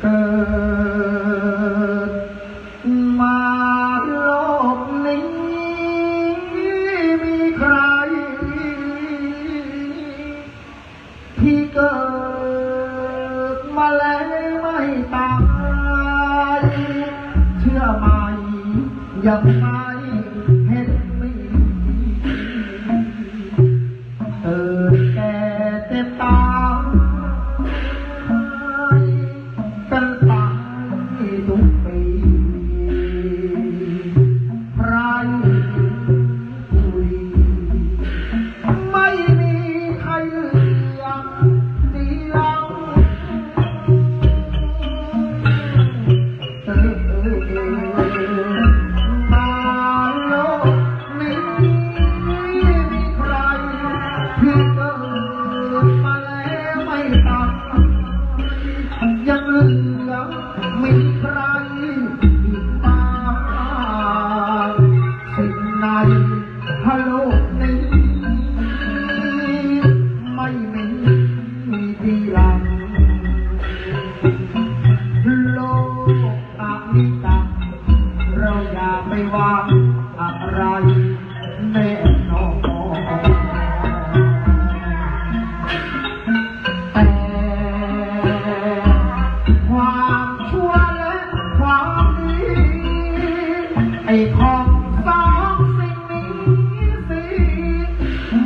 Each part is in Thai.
เกิดมาโลกนี้ มีใคร ที่เกิดมาแล้วไม่ตาย เชื่อไหมยังไม่า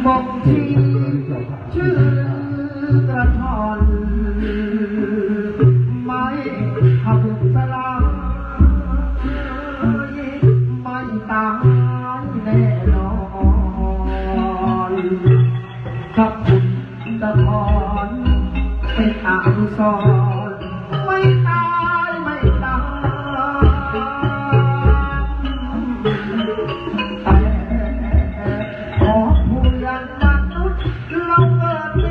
บ่งชี้ชื่อกระชอนไม่หักสลายไม่ตายแน่นอนถ้าคุณตะทอนเป็นอนุสรณ์ไเ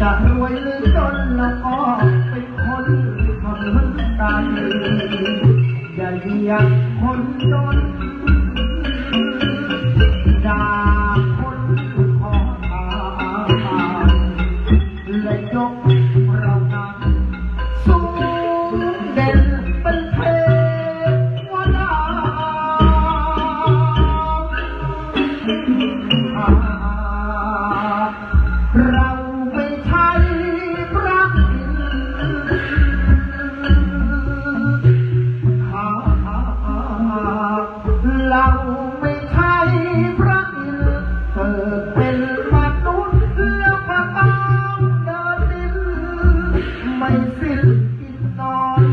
จะรวยหรือจนแล้วก็เป็นคนเหมือนกันอย่าเรียกคนจนด่าคนขอทานและยก เราไม่ใช่พระอินทร์เกิดเป็นมนุษย์แล้วก็ต้องเดินดิน ไม่สิ้นกินนอน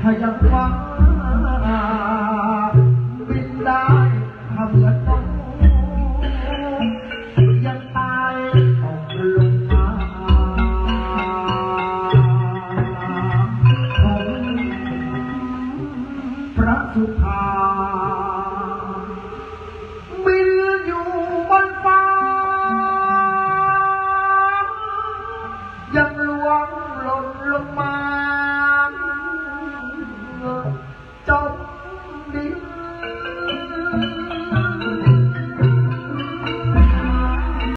ถ้ายังฟ้าบินได้ถ้าเหมือนนกยังตายตกลงมาผมพระสุธา